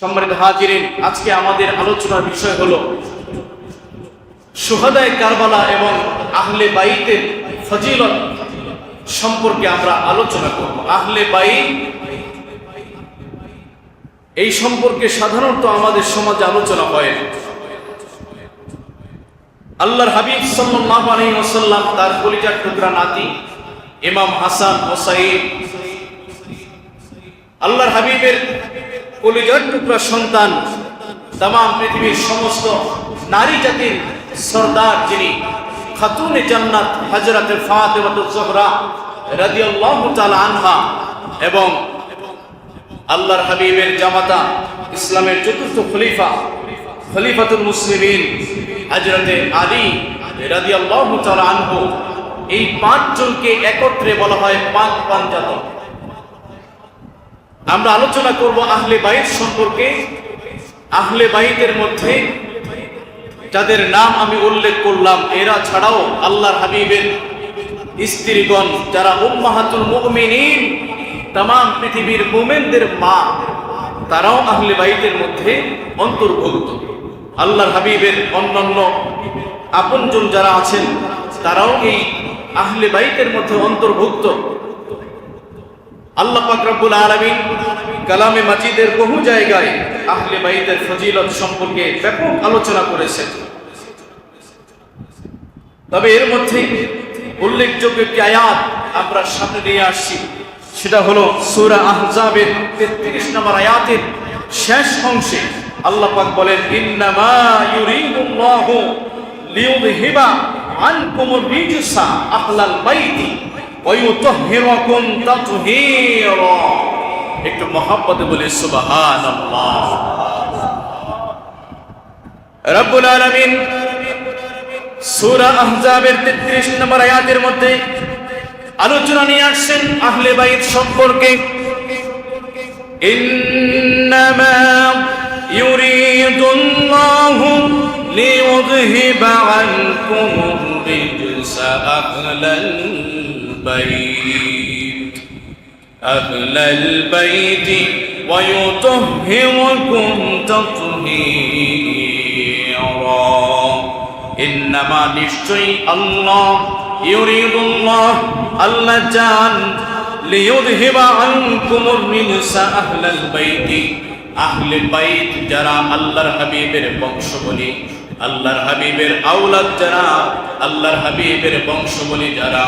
সম্মানিত হাজিরিন, আজকে আমাদের আলোচনার বিষয় হলো সুহাদায় কারবালা এবং আহলে বাইতের ফজিলত সম্পর্কে আমরা আলোচনা করব আহলে বাইত এই সম্পর্কে সাধারণত আমাদের সমাজে আলোচনা হয়। আল্লাহর হাবিব সাল্লাল্লাহু আলাইহি ওয়াসাল্লাম, তার কলিজার টুকরা নাতি ইমাম হাসান হোসাইন আল্লাহর হাবিবের কলিজার টুকরা সন্তান তাম পৃথিবীর সমস্ত নারী জাতির সর্দার যিনি খাতুনে জান্নাত হজরতে ফাতেমাতু জোহরা রাদিয়াল্লাহু তাআলা আনহা এবং আল্লাহর হাবিবের জামাতা ইসলামের চতুর্থ খলিফা খলিফাতুল মুসলিমিন হজরতে আলী রাদিয়াল্লাহু তাআলা আনহু। এই পাঁচজনকে একত্রে বলা হয় পাঁচ পাঞ্জাতক। আমরা আলোচনা করব আহলে বাইত সম্পর্কে। আহলে বাইতের মধ্যে যাদের নাম আমি উল্লেখ করলাম, এরা ছাড়াও আল্লাহর হাবিবের স্ত্রীগণ, যারা উম্মাহাতুল মুমিনিন তাম পৃথিবীর মুমেনদের মা, তারাও আহলে বাইতের মধ্যে অন্তর্ভুক্ত। আল্লাহর হাবিবের অন্যান্য আপনজন যারা আছেন, তারাও এই আহলে বাইতের মধ্যে অন্তর্ভুক্ত। আল্লাহ পাক রব্বুল আলামিন কালামে মাজিদের বহু জায়গায় আহলে বাইতের ফজিলত সম্পর্কে ব্যাপক আলোচনা করেছেন। তবে এর মধ্যে উল্লেখযোগ্য একটি আয়াত আমরা সামনে নিয়ে আসছি। সেটা হলো সূরা আহজাবের 33 নম্বর আয়াতের শেষ অংশে আল্লাহ পাক বলেন, ইন্নামা ইউরিদুল্লাহু লিইউযহিবা আনকুমুর রিজসা আহলাল বাইতি একটু মহব্বতে বলে সুবহানাল্লাহ রব্বুল আলামিন সূরা আহজাবের 33 নম্বর আয়াতের মধ্যে আলোচনা নিয়ে আসছেন আহলে বাইত সম্পর্কে ইন্নামা ইউরিদুল্লাহু লিইউযহিবা আনকুম الرجس أهل البيت أهل البيت ويطهركم تطهيرا إنما নিশ্চয়ই আল্লাহ يريد الله আল্লাহ চান ليذهب عنكم الرجس أهل البيت আহলে বাইত যারা আল্লাহর হাবিবের বংশবলী আল্লাহর হাবিবের আওলাদ যারা আল্লাহর হাবিবের বংশবলী যারা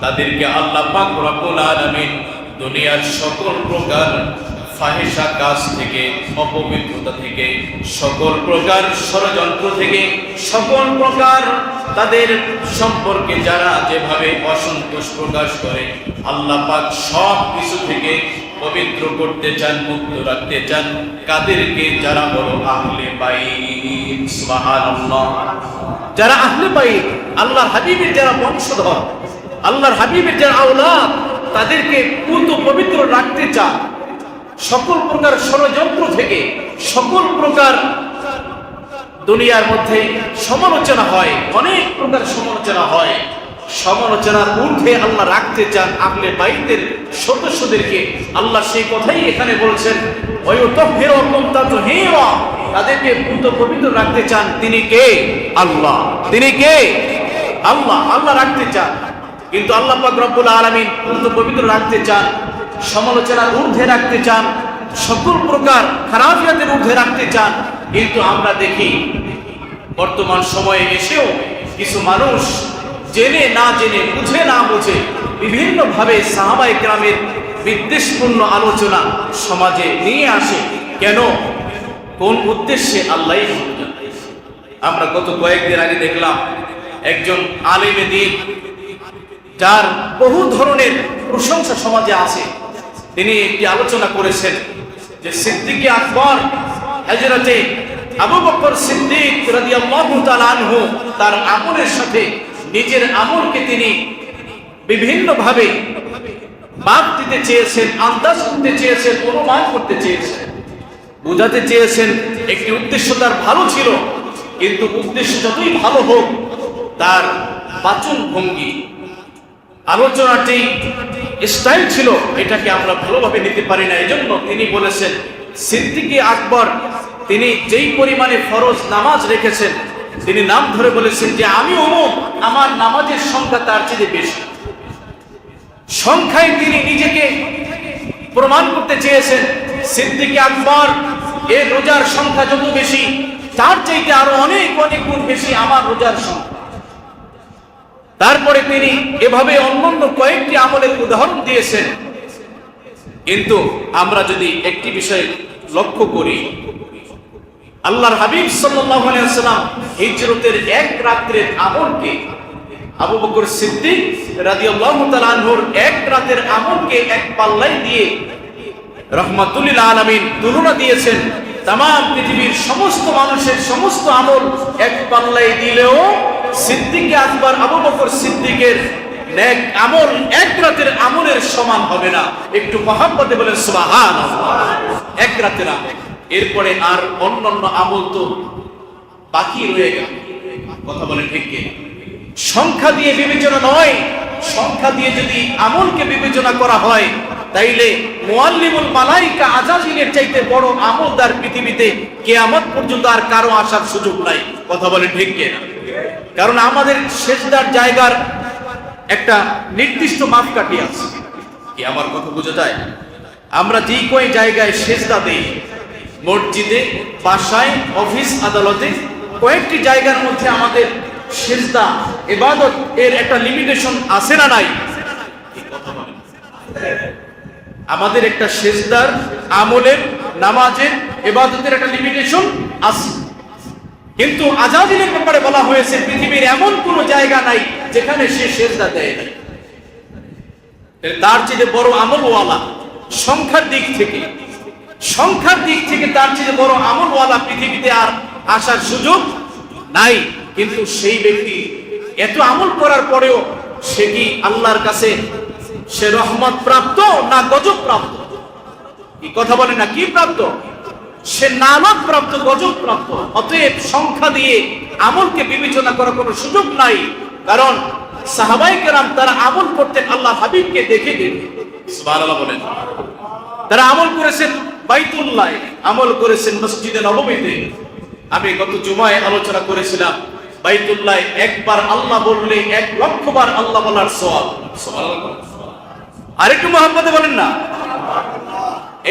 তাদেরকে আল্লাহ পাক রব্বুল আলামিন দুনিয়ার সকল প্রকার ফাহিশা কাজ থেকে, অপবিত্রতা থেকে, সকল প্রকার ষড়যন্ত্র থেকে, সকল প্রকার তাদের সম্পর্কে যারা যেভাবে অসন্তোষ প্রকাশ করে, আল্লাহ পাক সব কিছু থেকে পবিত্র করতে চান, মুক্ত রাখতে চান। কাদেরকে? যারা বড় আহলে বাইত। সুবহানাল্লাহ। যারা আহলে বাইত আল্লাহ হাবিবের যারা বংশধর আল্লাহর হাবিবের যারা আওলাদ, তাদেরকে পুত পবিত্র রাখতে চান। সকল প্রকার ষড়যন্ত্র থেকে সকল প্রকার দুনিয়ার মধ্যে সমালোচনা হয়, অনেক প্রকার সমালোচনা হয়। সমালোচনার ঊর্ধ্বে আল্লাহ রাখতে চান আপনি বাইতের সদস্যদেরকে। আল্লাহ সেই কথাই এখানে বলছেন তাদেরকে পুত পবিত্র রাখতে চান তিনি কে? আল্লাহ। তিনি কে? আল্লাহ। আল্লাহ রাখতে চান। কিন্তু আল্লাহ রব্বুল আলামিন পবিত্র রাখতে চান, সমালোচনার ঊর্ধ্বে রাখতে চান, সকল প্রকার খারাপিয়াতের ঊর্ধ্বে রাখতে চান। কিন্তু আমরা দেখি, বর্তমান সময়ে এসেও কিছু মানুষ জেনে না জেনে, বুঝে না বুঝে বিভিন্নভাবে সাহাবাই গ্রামের বিদ্বেষপূর্ণ আলোচনা সমাজে নিয়ে আসে। কেন? কোন উদ্দেশ্যে? আল্লাহ আমরা গত কয়েকদিন আগে দেখলাম, একজন আলেমে দিন যার বহু ধরনের প্রশংসা সমাজে আছে। তিনি একটি আলোচনা করেছেন যে সিদ্দিকি আকবর হজরতে আবু বকর সিদ্দিক আনহু তার আমলের সাথে নিজের আমলকে তিনি বিভিন্নভাবে মাপ দিতে চেয়েছেন, আন্দাজ করতে চেয়েছেন, অনুমান করতে চেয়েছেন। বোঝাতে চেয়েছেন একটি উদ্দেশ্য তার ভালো ছিল, কিন্তু উদ্দেশ্য যতই ভালো হোক, তার বাচন ভঙ্গি আলোচনাটি স্টাইল ছিল, এটাকে আমরা ভালোভাবে নিতে পারি না, এজন্য তিনি বলেছেন, সিদ্দিকি আকবর, তিনি যেই পরিমাণে ফরজ নামাজ রেখেছেন, তিনি নাম ধরে বলেছেন যে আমি অমুক, আমার নামাজের সংখ্যা তার চেয়ে বেশি। সংখ্যায় তিনি নিজেকে প্রমাণ করতে চেয়েছেন, সিদ্দিকি আকবর, এ রোজার সংখ্যা যত বেশি, তার চাইতে আরও অনেক অনেক গুণ বেশি আমার রোজার সংখ্যা। তারপরে তিনি এভাবে অন্যান্য কয়েকটি আমলের উদাহরণ দিয়েছেন। কিন্তু আমরা যদি একটি বিষয় লক্ষ্য করি, আল্লাহর হাবিব আলাইহি হিজরতের এক রাত্রের আমলকে, আবু বকর সিদ্দিক আনহুর এক রাতের আমলকে এক পাল্লায় দিয়ে রহমাতুল্লিল আলামিন তুলনা দিয়েছেন। তাম পৃথিবীর সমস্ত মানুষের সমস্ত আমল এক পাল্লায় দিলেও সিদ্দিকে আকবর, আবু বকর সিদ্দিকের নেক আমল এক রাতের আমলের সমান হবে না। একটু মহাব্বতে বলেন সুবাহান এক রাতের আমল। এরপরে আর অন্যান্য আমল তো বাকি রয়ে গেল। কথা বলেন ঠিক সংখ্যা দিয়ে বিবেচনা নয়। সংখ্যা দিয়ে যদি আমলকে বিবেচনা করা হয়, তাইলে মুআল্লিমুল মালাইকা আজাজিলের চাইতে বড় আমলদার পৃথিবীতে কিয়ামত পর্যন্ত আর কারও আসার সুযোগ নাই। কথা বলেন ঠিক কি? না কারণ আমাদের শেষদার জায়গার একটা নির্দিষ্ট মাপকাঠি আছে। কি আমার কথা বোঝা যায়? আমরা যেই কয় জায়গায় সেজদা দেই, মসজিদে, বাসায়, অফিস, আদালতে, কয়েকটি জায়গার মধ্যে আমাদের সেজদা এবাদত এর একটা লিমিটেশন আছে না নাই? আমাদের একটা সেজদার আমলের, নামাজের, এবাদতের একটা লিমিটেশন আছে। কিন্তু আজাদিনের ব্যাপারে বলা হয়েছে, পৃথিবীর এমন কোন জায়গা নাই যেখানে সে সেজদা দেয় নাই। তার চেয়ে বড় আমলওয়ালা সংখ্যার দিক থেকে, সংখ্যার দিক থেকে তার চেয়ে বড় আমলওয়ালা পৃথিবীতে আর আসার সুযোগ নাই। কিন্তু সেই ব্যক্তি এত আমল করার পরেও সে কি আল্লাহর কাছে সে রহমত প্রাপ্ত না গজব প্রাপ্ত? কথা বলে না? কি প্রাপ্ত? সে নামক প্রাপ্ত গজব প্রাপ্ত। অতএব সংখ্যা দিয়ে আমলকে বিবেচনা করার কোনো সুযোগ নাই। কারণ সাহাবাই কেরাম তারা আমল করতেন আল্লাহ হাবিবকে দেখে বলেন। তারা আমল করেছেন বাইতুল্লাহ আমল করেছেন মসজিদে নবমীতে। আমি গত জুমায় আলোচনা করেছিলাম বাইতুল্লাহ একবার আল্লাহ বললে এক লক্ষ বার আল্লাহ বলার সওয়াব। আরেকটু মহাব্বতে বলেন না?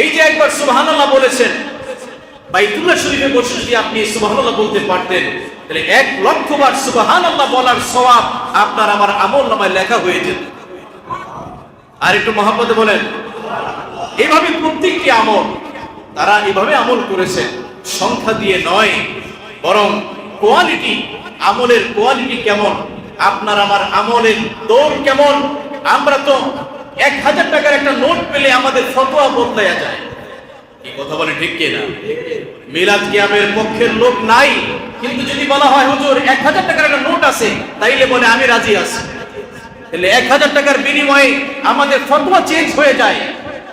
এই যে একবার সুবহানাল্লাহ বলেছেন বাইতুল্লাহ শরীফে বসে যদি আপনি সুবহানাল্লাহ বলতে পারতেন, তাহলে এক লক্ষ বার সুবহানাল্লাহ বলার সওয়াব আপনার আমার আমল নামায় লেখা হয়ে যেত। আর একটু মহাব্বতে বলেন এইভাবে প্রত্যেকটি আমল, তারা এভাবে আমল করেছে, সংখ্যা দিয়ে নয়, বরং কোয়ালিটি আমলের কোয়ালিটি কেমন, আপনার আমার আমলের দৌড় কেমন, আমরা তো এক হাজার টাকার একটা নোট পেলে আমাদের ফটোয়া বদলাইয়া যায়। কথা বলে ঠিক পক্ষের লোক নাই, কিন্তু যদি বলা হয়, হুজুর টাকার নোট আছে, তাইলে বলে, আমি রাজি আছি। বিনিময়ে আমাদের ফতোয়া চেঞ্জ হয়ে যায়।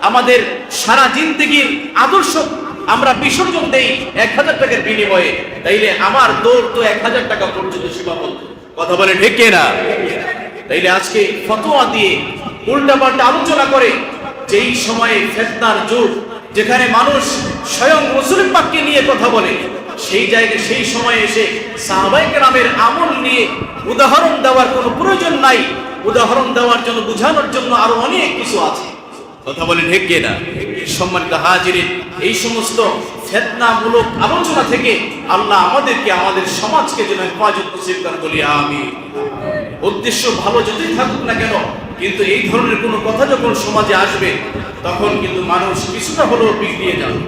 আমাদের সারা জিন্দগির আদর্শ আমরা বিসর্জন দেই এক হাজার টাকার বিনিময়ে। তাইলে আমার দৌড় তো এক হাজার টাকা পর্যন্ত সীমাবদ্ধ কথা বলে ঢেকে না? তাইলে আজকে ফতোয়া দিয়ে উল্টাপাল্টা আলোচনা করে, যেই সময়ে ফেতনার যুগ যেখানে মানুষ স্বয়ং রসুল পাককে নিয়ে কথা বলে, সেই জায়গায়, সেই সময়ে এসে সাহাবাইক রামের আমল নিয়ে উদাহরণ দেওয়ার কোনো প্রয়োজন নাই। উদাহরণ দেওয়ার জন্য, বোঝানোর জন্য আরও অনেক কিছু আছে। কথা বলে ঢেকে না। সম্মানিত হাজিরিন এই সমস্ত ফেতনামূলক আলোচনা থেকে আল্লাহ আমাদেরকে, আমাদের সমাজকে যেন হেফাজত করেন বলি আমি উদ্দেশ্য ভালো যতই থাকুক না কেন কিন্তু এই ধরনের কোনো কথা যখন সমাজে আসবে, তখন কিন্তু মানুষ কিছুটা হলেও বিগড়িয়ে যাবে।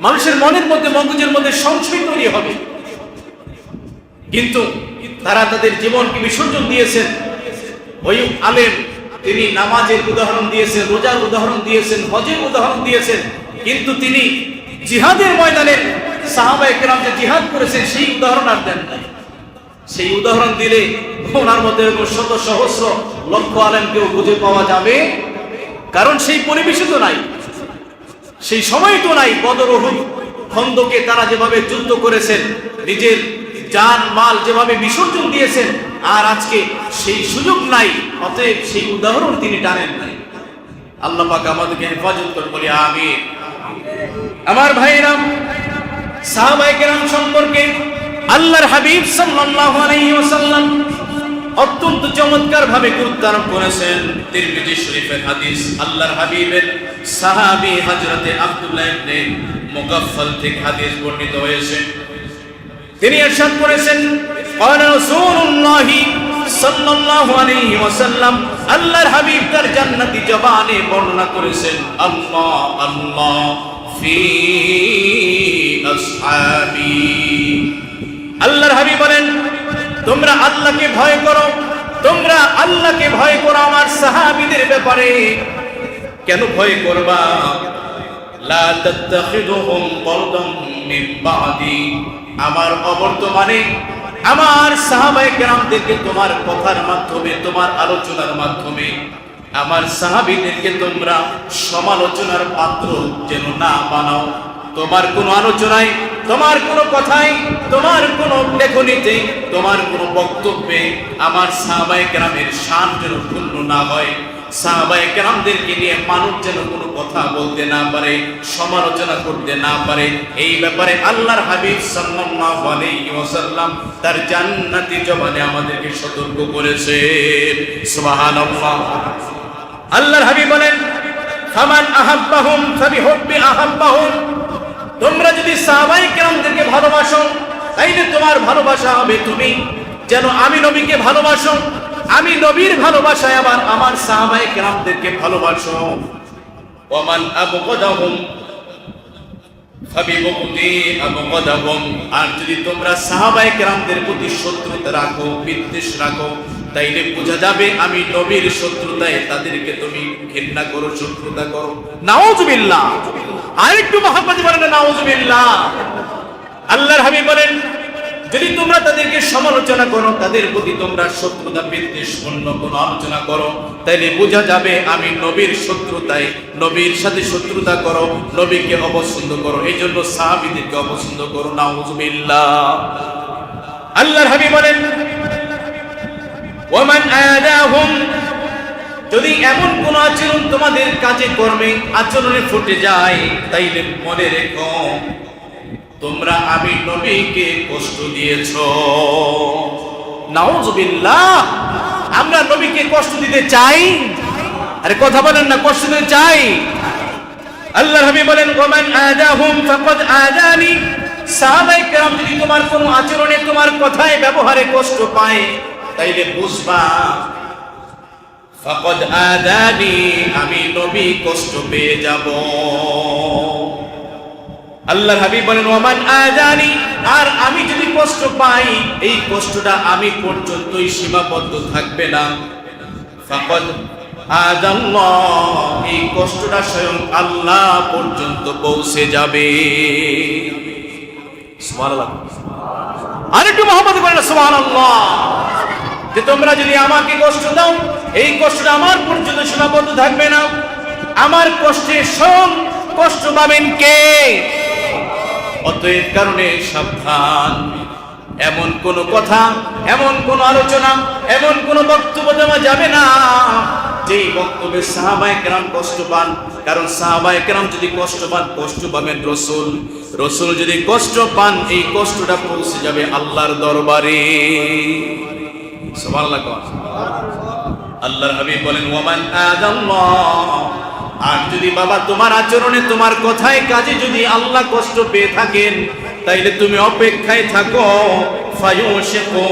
মানুষের মনের মধ্যে, মগজের মধ্যে সংশয় তৈরি হবে। কিন্তু তারা তাদের জীবনকে বিসর্জন দিয়েছেন। ওই আলেম, তিনি নামাজের উদাহরণ দিয়েছেন, রোজার উদাহরণ দিয়েছেন, হজের উদাহরণ দিয়েছেন। কিন্তু তিনি জিহাদের ময়দানে সাহাবা একরাম যে জিহাদ করেছেন, সেই উদাহরণ আর দেন নাই। সেই উদাহরণ দিলে ওনার মধ্যে এরকম শত সহস্র লক্ষ আলেমকেও খুঁজে পাওয়া যাবে। কারণ সেই পরিবেশে তো নাই। সেই সময় তো নাই বদর উহুদ খন্দকে তারা যেভাবে যুদ্ধ করেছেন, নিজের যান মাল যেভাবে বিসর্জন দিয়েছেন, আর আজকে সেই সুযোগ নাই, অতএব সেই উদাহরণ তিনি টানেন নাই। আল্লাহ পাক আমাদেরকে হেফাজত করে বলি আমি আমার ভাইরাম সাহাবায়ে কেরাম সম্পর্কে আল্লাহর হাবিব সাল্লাল্লাহু আলাইহি ওয়াসাল্লাম অত্যন্ত চমৎকার ভাবে গুরুত্ব আরোপ করেছেন তিরমিজি শরীফের হাদিস আল্লাহর হাবিবের সাহাবী হযরতে আব্দুল্লাহ ইবনে মুগাফফাল থেকে হাদিস বর্ণিত হয়েছে তিনি ارشاد করেছেন قال رسول الله সাল্লাল্লাহু আলাইহি ওয়াসাল্লাম আল্লাহর হাবিব তার জান্নাতি জবানে বর্ণনা করেছেন আল্লাহ আল্লাহ ফি আসহাবি আল্লাহর হাবিব বলেন, তোমরা আল্লাহকে ভয় করো, তোমরা আল্লাহকে ভয় করো আমার সাহাবিদের ব্যাপারে। কেন ভয় করবা? লা তাত্তাখিদুহুম করদাম মিন বাদি। আমার অবর্তমানে আমার সাহাবায়ে কেরামদেরকে তোমার কথার মাধ্যমে, তোমার আলোচনার মাধ্যমে, আমার সাহাবীদেরকে তোমরা সমালোচনার পাত্র যেন না বানাও। তোমার কোনো আলোচনায়, তোমার কোনো কথাই তোমার কোনো লেখনীতে, তোমার কোনো বক্তব্যে আমার সাহাবায়ে কেরামের শান যেন ক্ষুণ্ণ না হয়। সাহাবায়ে কেরামদেরকে নিয়ে মানুষ যেন কোনো কথা বলতে না পারে, সমালোচনা করতে না পারে, এই ব্যাপারে আল্লাহর হাবিব সাল্লাল্লাহু আলাইহি ওয়াসাল্লাম তার জান্নাতি জবানে আমাদেরকে সতর্ক করেছে সুবহানাল্লাহ। আল্লাহর হাবিব বলেন, ফামান আহাব্বাহুম, ফাবিহুব্বি আহাব্বাহুম তোমরা যদি সাহাবায়ে কেরামদেরকে ভালোবাসো, তাইলে তোমার ভালোবাসা হবে তুমি। যেন আমি নবীকে ভালোবাসো, আমি নবীর ভালোবাসায় আবার আমার সাহাবায়ে কেরামদেরকে ভালোবাসো। ওমান আবগাদাহুম আর যদি তোমরা সাহাবায়ে কেরামদের প্রতি শত্রুতা রাখো, বিদ্বেষ রাখো তাইলে বোঝা যাবে আমি নবীর শত্রুতায় তাদেরকে তুমি ঘৃণা করো, শত্রুতা করো। নাউজুবিল্লাহ। আরেকটু মহাব্বত বলেন, নাউজুবিল্লাহ। আল্লাহর হাবিব বলেন, যদি তোমরা তাদেরকে সমালোচনা করো, তাদের প্রতি তোমরা শত্রুতা বিদ্বেষ, অন্য কোনো আলোচনা করো, তাইলে বোঝা যাবে আমি নবীর শত্রুতায়, নবীর সাথে শত্রুতা করো, নবীকে অপছন্দ করো এই জন্য সাহাবিদেরকে অপছন্দ করো, নাউজুবিল্লাহ। আল্লাহর হাবিব বলেন ওমান আয়াদাহুম, যদি এমন কোন আচরণ তোমাদের কাজে কর্মে আচরণে ফুটে যায়, তাইলে মনে রেখো, তোমরা আমি নবীকে কষ্ট দিয়েছ। নাউজুবিল্লাহ, আমরা নবীকে কষ্ট দিতে চাই। আরে কথা বলেন না, কষ্ট দিতে চাই। আল্লাহ নবী বলেন ওমান আদাহুম ফাকাদ আদানি সাহাবায়ে কেরাম যদি তোমার কোনো আচরণে তোমার কথায়, ব্যবহারে কষ্ট পায় তাইলে বুঝবা, ফাকাদ আদানি, আমি নবী কষ্ট পেয়ে যাব। আল্লাহর হাবিব বলেন ওমান আজানি আর আমি যদি কষ্ট পাই, এই কষ্টটা আমি পর্যন্তই সীমাবদ্ধ থাকবে না। ফাকাদ আদাল্লাহ, এই কষ্টটা স্বয়ং আল্লাহ পর্যন্ত পৌঁছে যাবে। সুবহানাল্লাহ। আরেকটু মোহাম্মদ বলেন, সুবহানাল্লাহ। যে তোমরা যদি আমাকে কষ্ট দাও, এই কষ্টটা আমার পর্যন্ত সীমাবদ্ধ থাকবে না। আমার কষ্টে স্বয়ং কষ্ট পাবেন কে? অতএব কারণে সাবধান। এমন কোন কথা, এমন কোন আলোচনা, এমন কোন বক্তব্য দেওয়া যাবে না। যেই বক্তব্যে সাহাবায়ে কেরাম কষ্ট পান, কারণ সাহাবায়ে কেরাম যদি কষ্ট পান, কষ্ট পাবেন রসুল। রসুল যদি কষ্ট পান, এই কষ্টটা পৌঁছে যাবে আল্লাহর দরবারে। সুবহানাল্লাহ আল্লাহর হাবিব বলেন, ওয়ামান আদাল্লাহ। আর যদি বাবা তোমার আচরণে তোমার কথায় কাজে যদি আল্লাহ কষ্ট পেয়ে থাকেন, তাইলে তুমি অপেক্ষায় থাকো। ফায়ুশিকু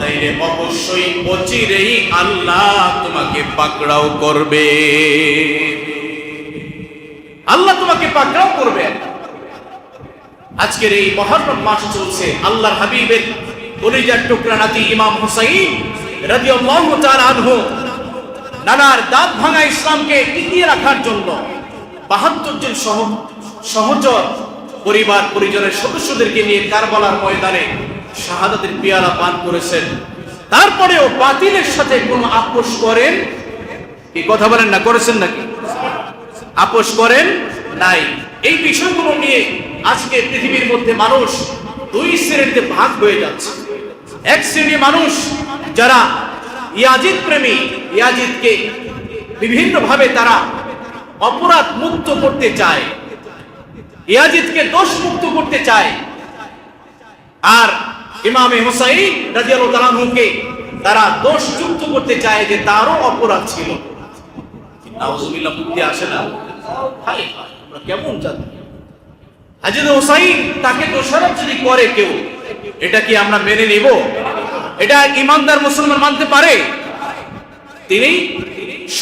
তাইলে অবশ্যই অচিরেই আল্লাহ তোমাকে পাকড়াও করবে। আল্লাহ তোমাকে পাকড়াও করবে। আজকের এই মহরম মাস চলছে আল্লাহর হাবিবের কলিজার টুকরা নাতি ইমাম হুসাইন রাদিয়াল্লাহু তাআলা আনহু। নানার দাঁত ভাঙা ইসলামকে টিকিয়ে রাখার জন্য বাহাত্তর জন সহ সহচর পরিবার, পরিজনের সদস্যদেরকে নিয়ে কারবালার ময়দানে শাহাদাতের পেয়ালা পান করেছেন। তারপরেও বাতিলের সাথে কোনো আপোষ করেন? কি কথা বলেন না, করেছেন নাকি? আপোষ করেন? নাই। এই বিষয়গুলো নিয়ে আজকে পৃথিবীর মধ্যে মানুষ দুই শ্রেণীতে ভাগ হয়ে যাচ্ছে। এক শ্রেণি মানুষ যারা ইয়াজিদ প্রেমী, ইয়াজিদকে বিভিন্ন ভাবে তারা অপরাধ মুক্ত করতে চায়, ইয়াজিদকে দোষ মুক্ত করতে চায়। আর ইমামে হুসাইন তাআলাকে তারা দোষ যুক্ত করতে চায় যে তারও অপরাধ ছিল। আসে না। কেমন জানি হাজিদ হুসাইন তাকে দোষারোপ যদি করে কেউ, এটা কি আমরা মেনে নিব? এটা ইমানদার মুসলমান মানতে পারে? তিনি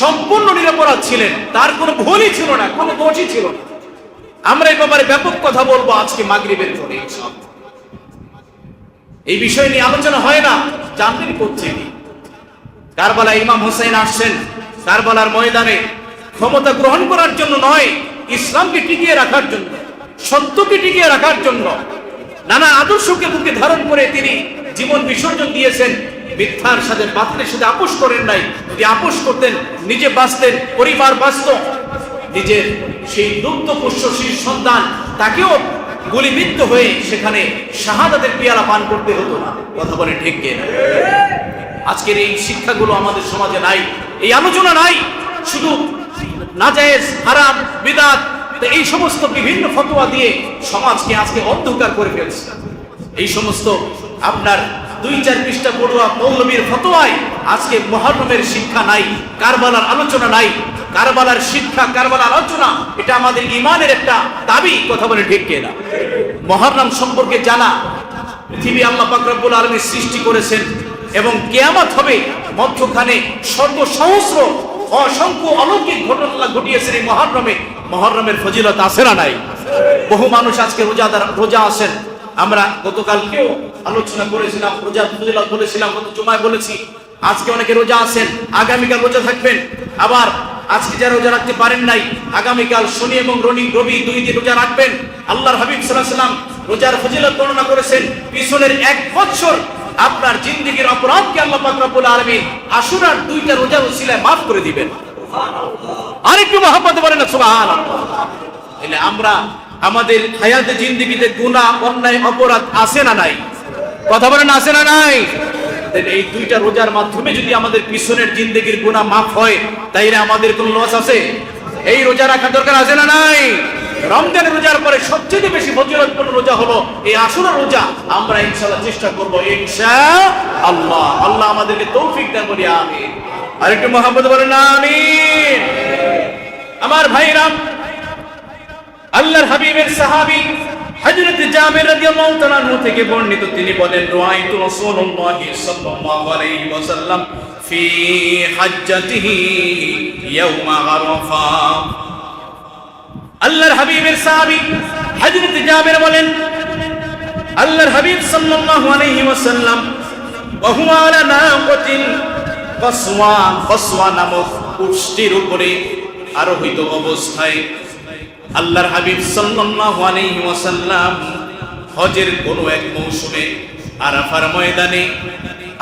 সম্পূর্ণ নিরাপরাধ ছিলেন, তার কোনো ভুলই ছিল না, কোনো দোষই ছিল না। আমরা এই ব্যাপারে ব্যাপক কথা বলব আজকে মাগরিবের ইনশাআল্লাহ। এই বিষয় নিয়ে আলোচনা হয় না জানতেন করছে কারবালা ইমাম হোসেন আসছেন, কারবালার ময়দানে ক্ষমতা গ্রহণ করার জন্য নয়, ইসলামকে টিকিয়ে রাখার জন্য। সত্যকে টিকিয়ে রাখার জন্য নানা আদর্শকে বুকে ধারণ করে তিনি জীবন বিসর্জন দিয়েছেন। মিথ্যার সাথে, বাতিলের সাথে আপোষ করেন নাই। যদি আপোষ করতেন, নিজে বাঁচতেন, পরিবার বাঁচত। নিজের সেই দুগ্ধ পুষ্যশীল সন্তান, তাকেও গুলিবিদ্ধ হয়ে সেখানে শাহাদাতের পেয়ালা পান করতে হতো না। কথা বলে ঠিক আজকের এই শিক্ষাগুলো আমাদের সমাজে নাই, এই আলোচনা নাই। শুধু নাজায়েজ, হারাম, বিদাত তো এই সমস্ত বিভিন্ন ফতোয়া দিয়ে সমাজকে আজকে অন্ধকার করে ফেলছে। এই সমস্ত আপনার দুই চার পৃষ্ঠা পড়ুয়া মৌলবীর ফতোয়ায় আজকে মহরমের শিক্ষা নাই, কারবালার আলোচনা নাই। কারবালার শিক্ষা, কারবালার আলোচনা, এটা আমাদের ইমানের একটা দাবি, কথা বলে ঠিক না? মহরম সম্পর্কে জানা, পৃথিবী আল্লাহ পাক রব্বুল আলামিন সৃষ্টি করেছেন এবং কেয়ামত হবে, মধ্যখানে সর্বসহস্র অসংখ্য অলৌকিক ঘটনা ঘটিয়েছেন এই মহরমে। মহরমের ফজিলত আছে না নাই? বহু মানুষ আজকে রোজাদার রোজা আসেন আমরা গতকালকেও আলোচনা করেছিলাম রোজা ফজিলত বলেছিলাম, গত জুমায় বলেছি। আজকে অনেকে রোজা আছেন, আগামীকাল রোজা থাকবেন। আবার আজকে যারা রোজা রাখতে পারেন নাই, আগামীকাল শনি এবং রনি, রবি দুই দিন রোজা রাখবেন। আল্লাহর হাবিব সাল্লাম রোজার ফজিলত বর্ণনা করেছেন, পিছনের এক বছর আপনার জিন্দিগির অপরাধকে আল্লাহ পাক রব্বুল আলামিন আশুরার দুইটা রোজার উসিলায় মাফ করে দিবেন। আরেকটু মহাব্বত বলেন না, সুবহানাল্লাহ। তাহলে আমরা আমাদের হায়াতে জিন্দিগিতে গুনাহ, অন্যায়, অপরাধ আছে না নাই? কথা বলেন, আছে না নাই? এই দুইটা রোজার মাধ্যমে যদি আমাদের পিছনের জিন্দেগির গুনাহ মাফ হয়, তাইলে আমাদের কোনো লস আছে? এই রোজা রাখার দরকার আছে না নাই? রমজানের রোজার পরে সবচেয়ে বেশি ফজিলতপূর্ণ রোজা হলো এই আসুরা রোজা। আমরা ইনশাআল্লাহ চেষ্টা করব, ইনশাআল্লাহ। আল্লাহ আমাদেরকে তৌফিক দেন বলি আমিন। আর একটু মহাব্বত বলেন, আমিন। আমার ভাইরাম আল্লাহর হাবিবের সাহাবী হযরত জাবির রাদিয়াল্লাহু তাআলা থেকে বর্ণিত তিনি বলেন, রাআইতু রাসূলুল্লাহ সাল্লাল্লাহু আলাইহি ওয়াসাল্লাম ফি হাজ্জাতিহি ইয়াওমা আরাফা। আল্লাহর হাবিবের সাহাবী হযরত জাবির বলেন, আল্লাহর হাবিব সাল্লাল্লাহু আলাইহি ওয়াসাল্লাম ওয়া হুয়া আলা কসওয়া কসওয়া নামক উষ্টির উপরে আরোহিত অবস্থায় আল্লাহর হাবিব সাল্লাল্লাহু আলাইহি ওয়াসাল্লাম হজের কোন এক মৌসুমে আরাফার ময়দানে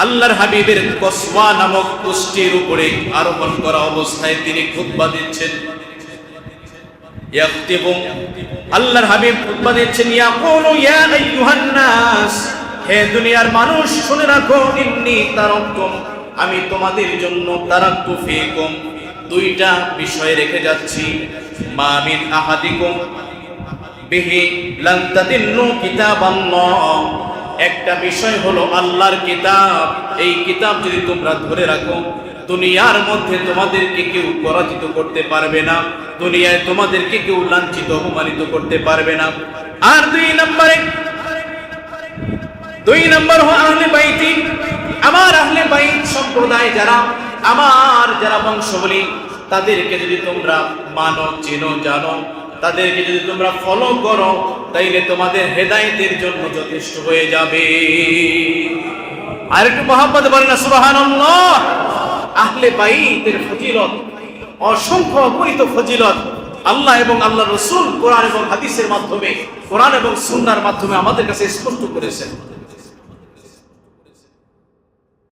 আল্লাহর হাবিবের কসওয়া নামক পুষ্টির উপরে আরোহণ করা অবস্থায় তিনি খুতবা দিচ্ছেন। ইয়াকতিবু আল্লাহর হাবিব খুতবা দিচ্ছেন, ইয়াকুলু ইয়া আইয়ুহান নাস, হে দুনিয়ার মানুষ, শুনে রাখো, ইন্নী তারাক্তুম। আমি তোমাদের জন্য তারাক্তু ফিকুম দুইটা বিষয় রেখে যাচ্ছি। মা মিন আহাদিকুম, বিহি লান কিতাবাল্লাহ। একটা বিষয় হলো আল্লাহর কিতাব। এই কিতাব যদি তোমরা ধরে রাখো, দুনিয়ার মধ্যে তোমাদেরকে কেউ পরাজিত করতে পারবে না। দুনিয়ায় তোমাদেরকে কেউ লাঞ্ছিত, অপমানিত করতে পারবে না। আর দুই নম্বরে, দুই নম্বর হো আহলে বাইতি। আমার আহলে বাইত সম্প্রদায় যারা, আমার যারা বংশবলী, তাদেরকে যদি তোমরা মানো, চেনো, জানো, তাদেরকে যদি তোমরা ফলো করো, তাইলে তোমাদের হেদায়েতের জন্য যথেষ্ট হয়ে যাবে। আর একটু মোহাম্মদ বলেন না, সুবহানাল্লাহ। আহলে বাইতের ফজিলত, অসংখ্য অপরিত ফজিলত, আল্লাহ এবং আল্লাহ রসুল কোরআন এবং হাদিসের মাধ্যমে, কোরআন এবং সুন্নার মাধ্যমে আমাদের কাছে স্পষ্ট করেছেন।